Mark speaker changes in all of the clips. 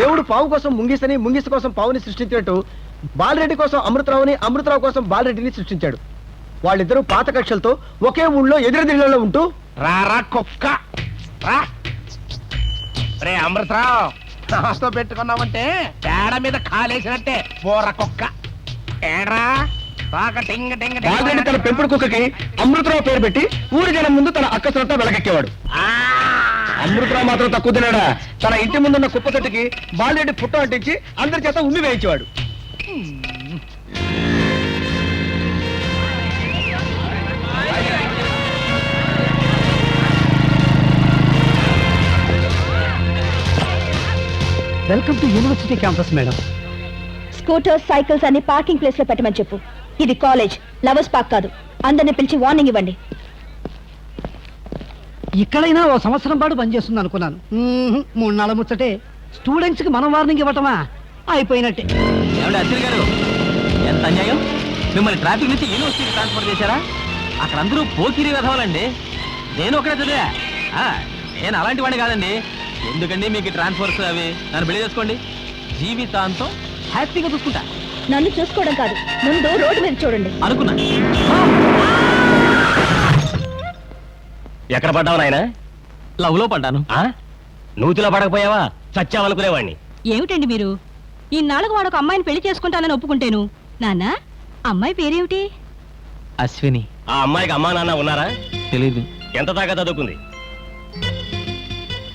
Speaker 1: దేవుడు పావు కోసం ముంగిసని ముంగిస కోసం పావుని సృష్టించినట్టు బాలరెడ్డి కోసం అమృతరావుని అమృతరావు కోసం బాలరెడ్డిని సృష్టించాడు. వాళ్ళిద్దరూ పాత కక్షలతో ఒకే ఊళ్ళో ఎదురెదిరిలో ఉంటూ
Speaker 2: రారా కుక్క. రా. అమృతరావు. నాస్తో పెట్టుకున్నామంటే పేడ మీద కాలేసినట్టే బోర కుక్క. ఏడ్రా? రాక టింగ టింగ టింగ.
Speaker 1: బాలరెడ్డి తన పెంపుడు కుక్కకి అమృతరావు పేరు పెట్టి ఊరి జనం ముందు తన అక్కసలతో వెలకెక్కేవాడు.
Speaker 2: ఆ!
Speaker 1: అమృతరావు మాత్రం తక్కువ తినాడా తన ఇంటి ముందున్న కుప్ప చెట్టుకి బాలరెడ్డి పుట్ట అంటించి అందరి చేత ఉమ్మి వేయించేవాడు.
Speaker 3: Welcome to university campus madam.
Speaker 4: Scooters cycles అన్ని పార్కింగ్ ప్లేస్లో పెట్టమని చెప్పు. ఇది కాలేజ్ లవర్స్ పార్క్ కాదు. అందరిని పిలిచి వార్నింగ్ ఇవ్వండి.
Speaker 3: ఇక్కడైనా ఓ సంవత్సరం పాటు పనిచేస్తుంది అనుకున్నాను. మూడు నాలుగు ముచ్చటే స్టూడెంట్స్కి మనం వార్నింగ్ ఇవ్వటమా? అయిపోయినట్టే.
Speaker 5: ఏమండి గారు ఎంత అన్యాయం? మిమ్మల్ని ట్రాఫిక్ నుంచి యూనివర్సిటీకి ట్రాన్స్ఫర్ చేశారా? అక్కడ అందరూ పోకిరి వెధవాలండి. నేను ఒకటే చదివా. ఆ, నేను అలాంటి వాడిని కాదండి. ఎందుకండి మీకు ట్రాన్స్ఫర్స్ అవి? నన్ను పెళ్ళి చేసుకోండి. జీవితాంతం హ్యాపీగా చూసుకుంటా.
Speaker 4: నన్ను చూసుకోవడం కాదు ముందు రోడ్డు మీద చూడండి.
Speaker 5: అనుకున్నా.
Speaker 6: ఎక్కడ పడ్డావు నాయన?
Speaker 5: లవ్లో పడ్డాను.
Speaker 6: నూతిలో పడకపోయావా? చచ్చావనుకునేవాడిని
Speaker 7: ఏమిటండి మీరు? ఇన్నాళ్ళకు వాడొక అమ్మాయిని పెళ్ళి చేసుకుంటానని ఒప్పుకుంటేను. నాన్న అమ్మాయి పేరేమిటి?
Speaker 5: అశ్విని.
Speaker 6: ఆ అమ్మాయికి అమ్మా నాన్న ఉన్నారా?
Speaker 5: తెలీదు.
Speaker 6: ఎంత దాకా చదువుకుంది?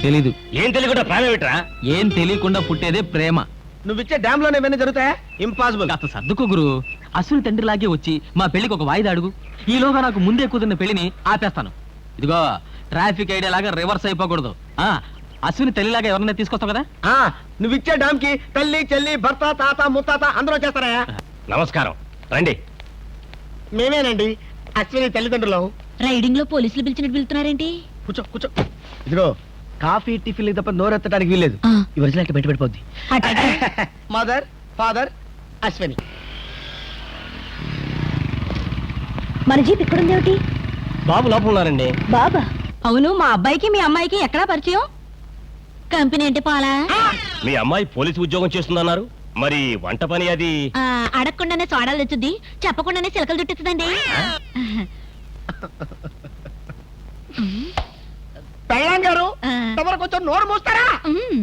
Speaker 5: తెలీదు.
Speaker 6: ఏం తెలియకుండా ప్రాణం పెట్టరా
Speaker 5: ఏం తెలియకుండా పుట్టేదే ప్రేమ.
Speaker 1: నువ్వు ఇచ్చే డ్యామ్లోనే ఇవన్నీ జరుగుతాయా? ఇంపాసిబుల్
Speaker 5: కాస్త సర్దుకో గురు. అశ్విని తండ్రి లాగే వచ్చి మా పెళ్ళికి ఒక వాయిదా అడుగు. ఈలోగా నాకు ముందే కుదిరిన పెళ్ళిని ఆపేస్తాను. ఇదిగో ట్రాఫిక్ ఐడియా లాగా రివర్స్ అయిపోకూడదు. ఆ అశ్విని తల్లిలాగా ఎవరైనా తీసుకొస్తావు కదా?
Speaker 1: ఆ నువ్వు ఇచ్చే డ్యామ్కి తల్లి చెల్లి భర్త తాత ముత్తాత అందరూ చేస్తారా
Speaker 6: నమస్కారం. రండి.
Speaker 1: మేమేనండి అశ్విని తల్లిదండ్రులు.
Speaker 7: రైడింగ్లో పోలీసులు పిలిచినట్టు పిలుతున్నారేంటి
Speaker 1: కూర్చో కూర్చో. ఇదిగో కాఫీ టిఫిన్ తప్ప నోరెత్తడానికి వీల్లేదు.
Speaker 7: ఆ.
Speaker 1: ఈ ఒరిజినల్ బయట పడిపోద్ది. Mother father Ashwini.
Speaker 4: మన జీప్ ఇక్కడుందేమిటి
Speaker 6: బాబు లోపల ఉన్నారండి.
Speaker 4: బాబా?
Speaker 7: అవును మా అబ్బాయికి మీ అమ్మాయికి ఎక్కడా పరిచయం? కంపెనీ అంటే పాలా?
Speaker 6: మీ అమ్మాయి పోలీసు ఉద్యోగం చేస్తుందన్నారు. మరి వంట పని అది?
Speaker 7: ఆ, అడగకుండానే సోడాలు తెచ్చుద్ది. చెప్పకుండానే చిలకలు చుట్టించదండి
Speaker 1: పెళ్ళాం గారు
Speaker 7: ఆ.
Speaker 1: తమరు కొంచెం నోరు మూస్తారా?
Speaker 7: ఉమ్.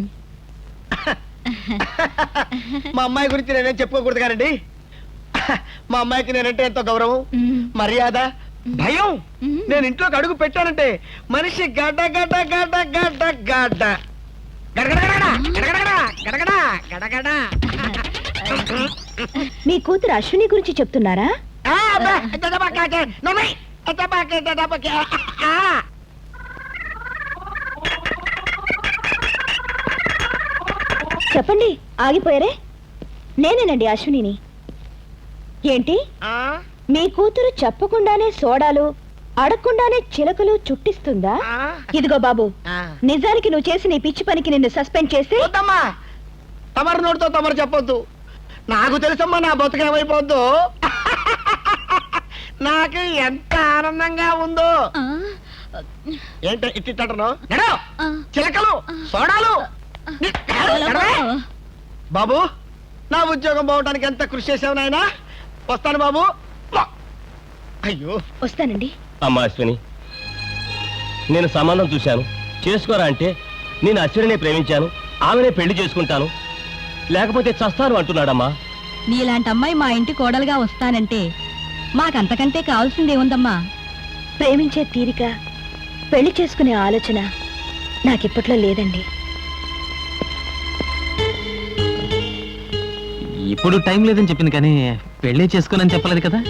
Speaker 1: మా అమ్మాయి గురించి నేనేం చెప్పుకోకూడదు కానండి. మా అమ్మాయికి నేనంటే ఎంతో గౌరవం
Speaker 7: ఉమ్.
Speaker 1: మర్యాద భయం. నేను ఇంట్లోకి అడుగు పెట్టానంటే మనిషి గడ్డ గడ్డ గడ్డ గడ్డ గడ్డ.
Speaker 4: మీ కూతురు అశ్విని గురించి చెప్తున్నారా. చెప్పండి ఆగిపోయారే నేనేనండి అశ్వినిని ఏంటి
Speaker 1: ఆ,
Speaker 4: మీ కూతురు చెప్పకుండానే సోడాలు అడగకుండానే చిలకలు చుట్టిస్తుందా. ఇదిగో బాబు. నిజానికి నువ్వు చేసిన ఈ పిచ్చి పనికి నిన్ను సస్పెండ్ చేసి
Speaker 1: వద్దమ్మా. తమరు నోటితో తమరు చెప్పొద్దు. నాకు తెలుసమ్మా నా బతుకేమైపోద్దు నాకు ఎంత ఆనందంగా ఉందో. ఏంటో ఇట్టిట్టను. చిలకలు సోడాలు. బాబు నా ఉద్యోగం పోవడానికి ఎంత కృషి చేసావు నాయనా? వస్తాను బాబు. అయ్యో.
Speaker 4: వస్తానండి.
Speaker 6: అమ్మా అశ్విని నేను సంబంధం చూశాను. చేసుకోరా అంటే నేను అశ్వినినే ప్రేమించాను ఆమెనే పెళ్ళి చేసుకుంటాను. లేకపోతే చస్తాను అంటున్నాడమ్మా.
Speaker 7: నీలాంటి అమ్మాయి మా ఇంటి కోడలుగా వస్తానంటే మాకంతకంటే కావాల్సిందేముందమ్మా?
Speaker 4: ప్రేమించే తీరిక పెళ్ళి చేసుకునే ఆలోచన నాకిప్పట్లో లేదండి.
Speaker 5: ఇప్పుడు టైం లేదని చెప్పింది కానీ పెళ్ళి చేసుకోనని చెప్పలేదు కదా?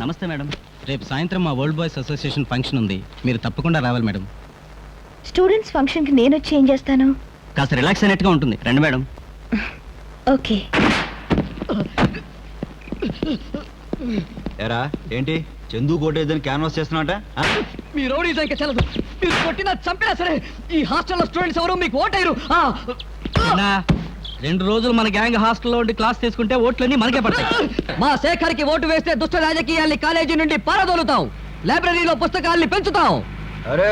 Speaker 8: నమస్తే మేడం. రేపు సాయంత్రం మా వరల్డ్ బాయ్స్ అసోసియేషన్ ఫంక్షన్ ఉంది. మీరు తప్పకుండా రావాలి మేడం.
Speaker 4: స్టూడెంట్స్ ఫంక్షన్కి నేను వచ్చి ఏం చేస్తాను?
Speaker 8: కాస్త రిలాక్స్ అయినట్టుగా ఉంటుంది. రండి మేడం.
Speaker 4: ఓకే.
Speaker 9: ఎరా ఏంటి? చందు కోటేదని క్యాన్వాస్ చేస్తున్నాట
Speaker 3: మీ రౌడీ ఇంకా చెల్లదు మీరు కొట్టినా చంపినా సరే ఈ హాస్టల్లో స్టూడెంట్స్ ఎవరు? మీకు ఓటైరు
Speaker 8: అన్నా, రెండు రోజులు మన గ్యాంగ్ హాస్టల్లో ఉండి క్లాస్ తీసుకుంటే ఓట్లన్నీ మనకే పడతాయి.
Speaker 3: మా శేఖర్కి ఓటు వేస్తే దుష్ట రాజకీయాల్ని కాలేజీ నుండి పారదోలుతాం. లైబ్రరీలో పుస్తకాల్ని పెంచుతాం.
Speaker 9: అరే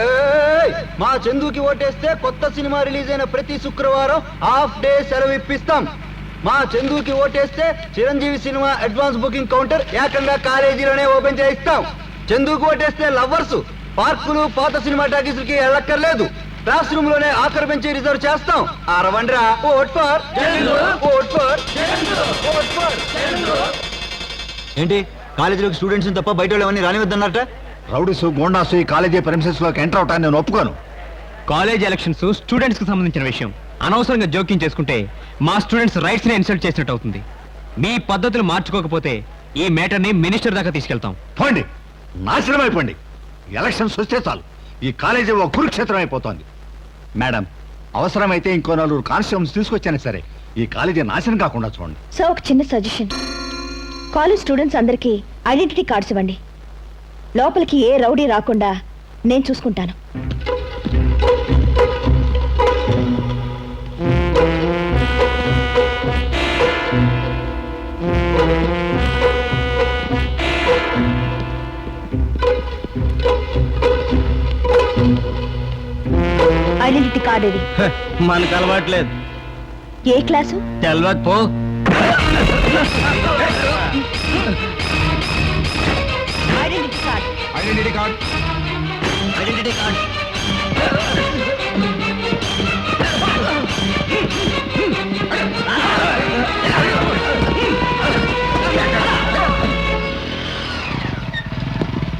Speaker 9: మా చందుకి ఓటేస్తే కొత్త సినిమా రిలీజ్ అయిన ప్రతి శుక్రవారం హాఫ్ డే సెలవు ఇప్పిస్తాం. మా చందుకి ఓటేస్తే Chiranjeevi cinema advance booking counter ఏకంగా కాలేజీలోనే ఓపెన్ చేయిస్తాం. చందుకు ఓటేస్తే లవ్వర్స్ పార్కులు పాత సినిమా టాకీసులకి వెళ్ళక్కర్లేదు. క్లాస్ రూమ్లోనే ఆఖరి బెంచి రిజర్వ్ చేస్తాం. అరవండ్రా. Vote for. Vote for. Vote for. ఏంటి? కాలేజీలోకి స్టూడెంట్స్ తప్ప బయట వాళ్ళు ఎవరిని రానివద్దన్నట్ట
Speaker 10: రౌడీస్ గోండాసు ఈ కాలేజీ ప్రెమిసెస్లోకి ఎంటర్ అవటాన్ని నేను ఒప్పుకోను.
Speaker 8: కాలేజ్ ఎలక్షన్స్ స్టూడెంట్స్కి సంబంధించిన విషయం. అనవసరంగా జోక్యం చేసుకుంటే మా స్టూడెంట్స్ రైట్స్ని ఇన్సల్ట్ చేసినట్టు అవుతుంది. మీ పద్ధతులు మార్చుకోకపోతే ఈ మేటర్ని మినిస్టర్ దాకా తీసుకెళ్తాం.
Speaker 10: పోండి. నాశనం అయిపోండి ఎలక్షన్స్ వస్తే చాలు. ఈ కాలేజీ ఓ కురుక్షేత్రం అయిపోతోంది. మేడం అవసరమైతే ఇంకో నలుగురు కానిస్టేబుల్స్ తీసుకొచ్చాను సరే. ఈ కాలేజీ నాశనం కాకుండా చూడండి.
Speaker 4: సో ఒక చిన్న సజెషన్ కాలేజ్ స్టూడెంట్స్ అందరికీ ఐడెంటిటీ కార్డ్స్ ఇవ్వండి. లోపలికి ఏ రౌడీ రాకుండా నేను చూసుకుంటాను. ఐడెంటిటీ కార్డ్ ఇది.
Speaker 6: మనకు అలవాట్లేదు
Speaker 4: ఏ క్లాసు?
Speaker 6: తెలవదు పో.
Speaker 4: Identity card.
Speaker 10: Identity card.
Speaker 6: Identity card.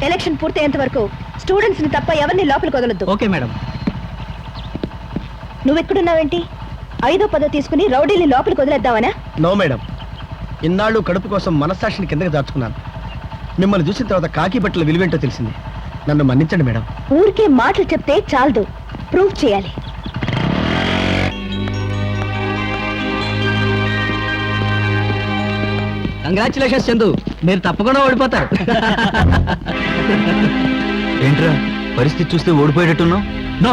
Speaker 4: Election పూర్తయ్యేంత వరకు స్టూడెంట్స్ని తప్ప ఎవరిని లోపలికి వదలొద్దు.
Speaker 3: Okay madam.
Speaker 4: నువ్వెక్కడున్నావేంటి? ఐదో పదో తీసుకుని రౌడీని లోపలికి వదిలేద్దామనా?
Speaker 1: No madam. ఇన్నాళ్ళు కడుపు కోసం మనస్సాక్షిని కిందకి దాచుకున్నాను. మిమ్మల్ని చూసిన తర్వాత కాకి బట్టల విలువేంటో తెలిసింది. నన్ను మన్నించండి మేడం.
Speaker 4: ఊరికే మాటలు చెప్తే చాలదు. ప్రూవ్ చేయాలి.
Speaker 3: కంగ్రాచులేషన్స్ చందు. మీరు తప్పకుండా ఓడిపోతారు.
Speaker 9: ఏంట్రా? పరిస్థితి చూస్తే ఓడిపోయేటట్టున్నావు?
Speaker 8: నో.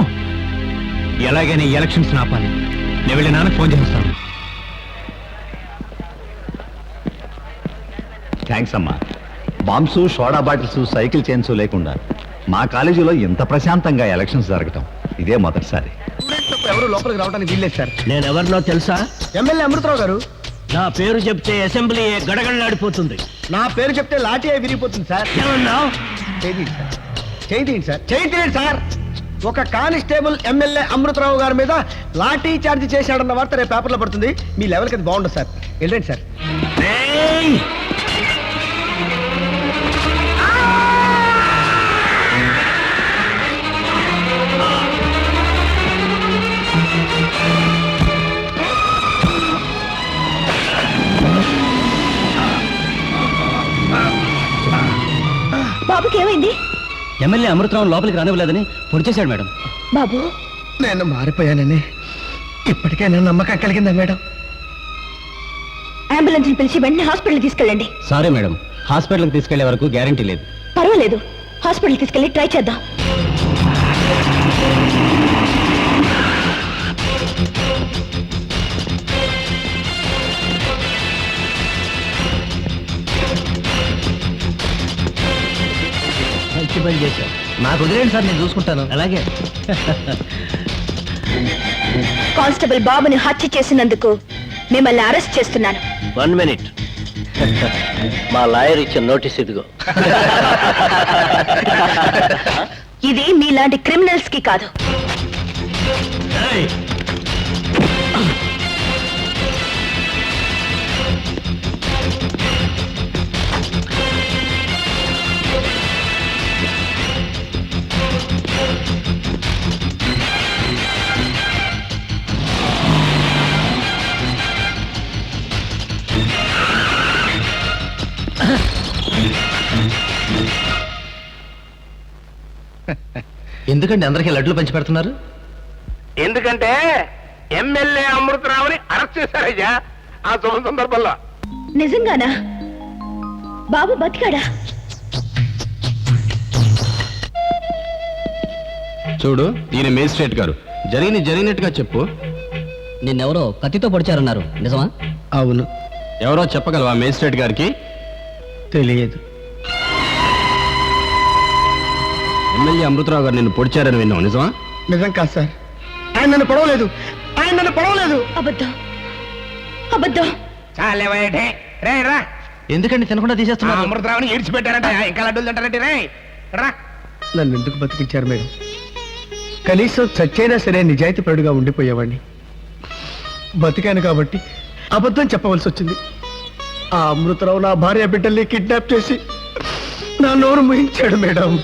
Speaker 8: ఎలాగైనా ఎలక్షన్స్ ఆపాలి నేను వెళ్ళి నాన్నకు ఫోన్ చేస్తాను.
Speaker 10: థ్యాంక్స్ అమ్మా. Bombs soda bottles cycle chains లేకుండా మా కాలేజీలో ఇంత ప్రశాంతంగా ఎలక్షన్స్ జరగటం ఇదే మొదటిసారి.
Speaker 1: ఎవరు లోపలికి రావడానికి వీల్లేదు సార్.
Speaker 6: నేను ఎవరినో తెలుసా?
Speaker 1: ఎమ్మెల్యే అమృతరావు గారు.
Speaker 6: నా పేరు చెప్తే అసెంబ్లీ గడగడలాడిపోతుంది.
Speaker 1: నా పేరు చెప్తే లాఠీ విరిగిపోతుంది సార్.
Speaker 6: ఏమన్నావు?
Speaker 1: చేయండి సార్. చేయండి సార్. చేయండి సార్. ఒక కానిస్టేబుల్ ఎమ్మెల్యే అమృతరావు గారి మీద లాఠీ చార్జ్ చేశాడన్న వార్త రేపు పేపర్లో పడుతుంది. మీ లెవెల్కి అది బాగుండదు సార్. వెళ్ళండి సార్!
Speaker 4: బాబుకి ఏమైంది?
Speaker 8: ఎమ్మెల్యే అమృతరావు లోపలికి రానివ్వలేదని పొడి చేశాడు మేడం.
Speaker 4: బాబు.
Speaker 1: నేను మారిపోయానని ఇప్పటికైనా నమ్మకం కలిగిందా మేడం?
Speaker 4: అంబులెన్స్ పిలిచి వెంటనే హాస్పిటల్ తీసుకెళ్ళండి.
Speaker 8: సారీ మేడం హాస్పిటల్కి తీసుకెళ్ళే వరకు గ్యారంటీ లేదు.
Speaker 4: పర్వాలేదు. హాస్పిటల్ తీసుకెళ్ళి ట్రై చేద్దాం.
Speaker 8: పని చేశావు. నాకు వదిలేండి సార్ నేను చూసుకుంటాను. అలాగే.
Speaker 4: కానిస్టేబుల్ బాబుని హత్య చేసినందుకు మిమ్మల్ని అరెస్ట్ చేస్తున్నాను.
Speaker 6: One minute. మా లాయర్ ఇచ్చిన నోటీస్ ఇదిగో.
Speaker 4: ఇది మీలాంటి క్రిమినల్స్కి కాదు
Speaker 8: ఎందుకండి అందరికీ లడ్లు పంచి పెడుతున్నారు?
Speaker 2: ఎందుకంటే ఎమ్మెల్యే అమృతరావుని అరెస్ట్ చేశారయ్యా ఆ శుభ సందర్భంలో.
Speaker 4: నిజంగానా? బాబు బతికాడా?
Speaker 8: చూడు ఈయన మేజిస్ట్రేట్ గారు. జరిగిన జరిగినట్టుగా చెప్పు. నిన్నెవరో కత్తితో పొడిచారన్నారు నిజమా?
Speaker 1: అవును.
Speaker 8: ఎవరో చెప్పగలవా మేజిస్ట్రేట్ గారికి?
Speaker 1: తెలియదు.
Speaker 8: ఎమ్మెల్యే అమృతరావు గారు నిన్ను పొడిచారని విన్నావు నిజమా?
Speaker 1: నిజం కాదు సార్. ఆయన నన్ను పడవలేదు. ఆయన నన్ను పడవలేదు.
Speaker 4: అబద్ధం. అబద్ధం.
Speaker 2: రే రా.
Speaker 5: ఎందుకండి తినకుండా
Speaker 2: ఆ
Speaker 5: తీసేస్తున్నారు
Speaker 2: అమృతరావుని ఈడ్చిపెట్టారంట ఇంకా లడ్డూలు తింటారంటే. రే రా.
Speaker 1: నన్ను ఎందుకు బతికించారు మేడం కనీసం చచ్చైనా సరే నిజాయితీపరుడుగా ఉండిపోయేవాడిని. బతికాను కాబట్టి అబద్ధం చెప్పవలసి వచ్చింది. ఆ అమృతరావు నా భార్య బిడ్డల్ని కిడ్నాప్ చేసి నా నోరు ముయించాడు మేడం.